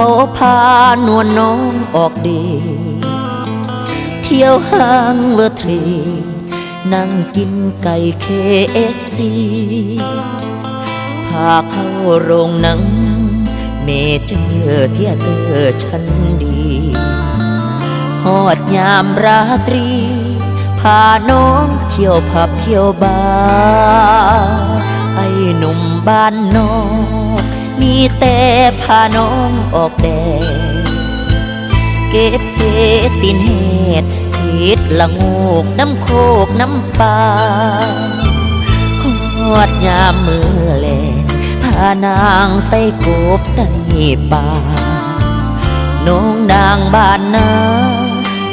เขาพานวลน้องออกเดทเที่ยวห้างเวอร์ทรดนั่งกินไก่เคเอฟซีพาเข้าโรงหนัง เมเจอร์เที่ยเตอร์ชั้นดีหอดยามราตรี พาน้องเที่ยวผับเที่ยวบาร์ไอ้หนุ่มบ้านนอก มีแต่พาน้องออกแดดเก็บเห็ดตินเห็ดเห็ดละโงกน้ำโคกน้ำปลาหอดยามมือแลพานางไต้กบไต้ป่าน้องนางบ้านนา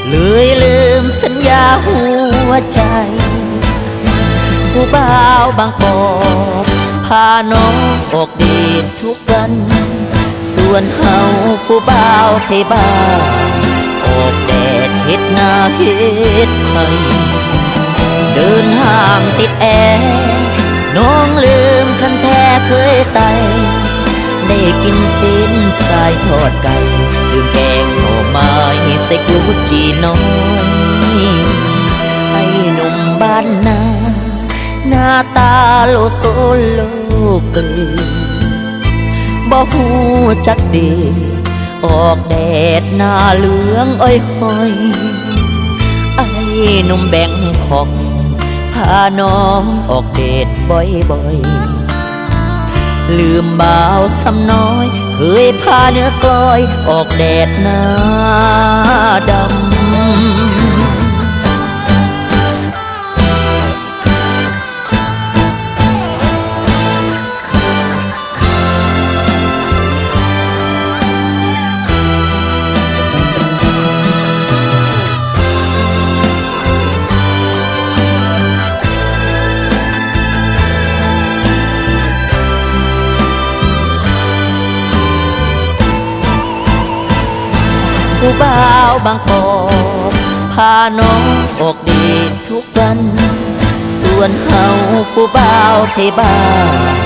เลยลืมสัญญาหัวใจ ผู้บ่าวบางกอก พาน้องออกเดททุกวัน ส่วนเฮาผู้บ่าวไทยบ้านออกแดดเฮ็ดงาเฮ็ดไทยเดินห้างติดแอร์น้องลืมคันแท้เคยไตได้กินเส้นสายทอดไก่ดื่มแกงหน่อไม้ใส่กุจีน้อยไอ้หนุ่มบ้านนาหน้าตา โลโซโลกลือบ่หูจักดี ออกแดดหน้าเหลืองอ้อยหอย ไอ้นุ่มแบ่งขอกพาน้องออกเดทบ่อยๆลืมบ่าวซ้ำน้อย เคยพาเนื้อกลอย ออกแดดหน้าดำ ผู้บ่าวบางกอกพาน้องออกเดททุกวัน ส่วนเฮาผู้บ่าวไทบ้าน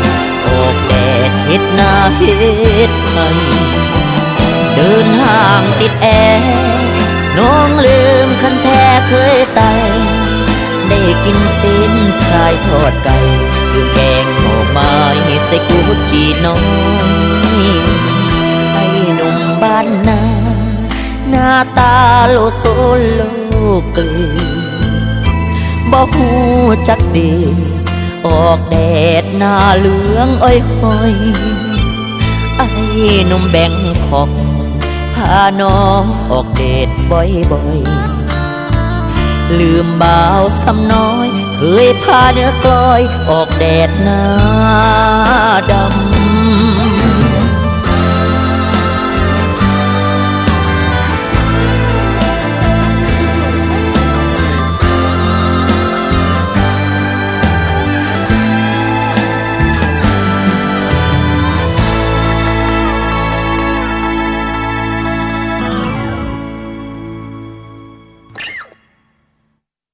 ออกแดดเฮ็ดหน้าเฮ็ดไทยเดินห้างติดแอร์น้องลืมคันแท้เคยไตได้กินเส้นสายทอดไก่ดื่มแกงหน่อไม้ใส่กุจีน้อยไอ้หนุ่มบ้านนา หน้าตาโลโซโลเกลบ่หูจักดี ออกแดดหน้าเหลืองอ้อยหอยไอ้หนุ่มแบ่งขอกพาน้องออกเดทบ่อยๆลืมบ่าวซ้ำน้อย เคยพาเนื้อกลอย ออกแดดหน้าดำ